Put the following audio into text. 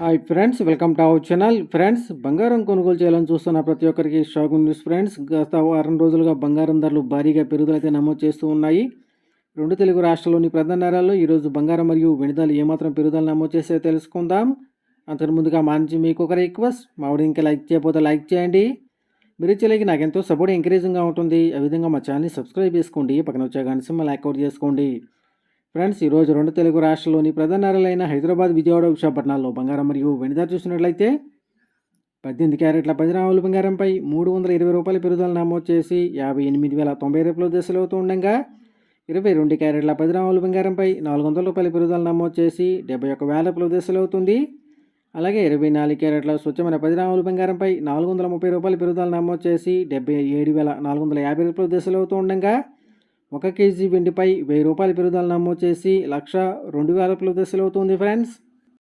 Hi friends welcome to our channel friends బంగారం కొనుగోలు చేయాలని చూస్తున్న ప్రతి ఒక్కరికి షాకింగ్ న్యూస్ ఫ్రెండ్స్. గత వారం రోజులుగా బంగారం ధరలు భారీగా పెరుగుదలైతే నమోదు చేస్తూ ఉన్నాయి. రెండు తెలుగు రాష్ట్రాల్లోని ప్రధాన నగరాల్లో ఈరోజు బంగారం మరియు వెనుదలు ఏమాత్రం పెరుగుదల నమోదు చేస్తే తెలుసుకుందాం. అంతకు ముందుగా మా నుంచి మీకు ఒక రిక్వెస్ట్ మా వాడు ఇంకా లైక్ చేయకపోతే లైక్ చేయండి. మీరు ఇచ్చేలాగి నాకు ఎంతో సపోర్ట్ ఎంకరేజింగ్గా ఉంటుంది. ఆ విధంగా మా ఛానల్ని సబ్స్క్రైబ్ చేసుకోండి. పక్కన వచ్చే గంట సింహ లైక్ అవుట్ చేసుకోండి. ఫ్రెండ్స్ ఈరోజు రెండు తెలుగు రాష్ట్రాల్లోని ప్రధాన నగరాలైన హైదరాబాద్ విజయవాడ విశాఖపట్నాల్లో బంగారం మరియు వెనుద చూసినట్లయితే పద్దెనిమిది క్యారెట్ల పది రాముల బంగారంపై మూడు వందల ఇరవై రూపాయల పెరుగుదల నమోదు చేసి యాభై ఎనిమిది వేల తొంభై రూపాయల దశలు అవుతూ ఉండగా ఇరవై రెండు క్యారెట్ల పది రాముల బంగారంపై నాలుగు వందల రూపాయల పెరుగుదల నమోదు చేసి డెబ్బై ఒక వేల రూపాయల దశలు అవుతుంది. అలాగే ఇరవై నాలుగు క్యారెట్ల స్వచ్ఛమైన పది రాముల బంగారంపై నాలుగు వందల ముప్పై రూపాయల పెరుగుదల నమోదు చేసి డెబ్బై ఏడు వేల నాలుగు వందల యాభై రూపాయల దశలు అవుతూ ఉండగా ఒక కేజీ వెండిపై వెయ్యి రూపాయల పెరుగుదల నమోదు చేసి లక్ష రెండు వేల రూపాయల దశలు అవుతుంది ఫ్రెండ్స్.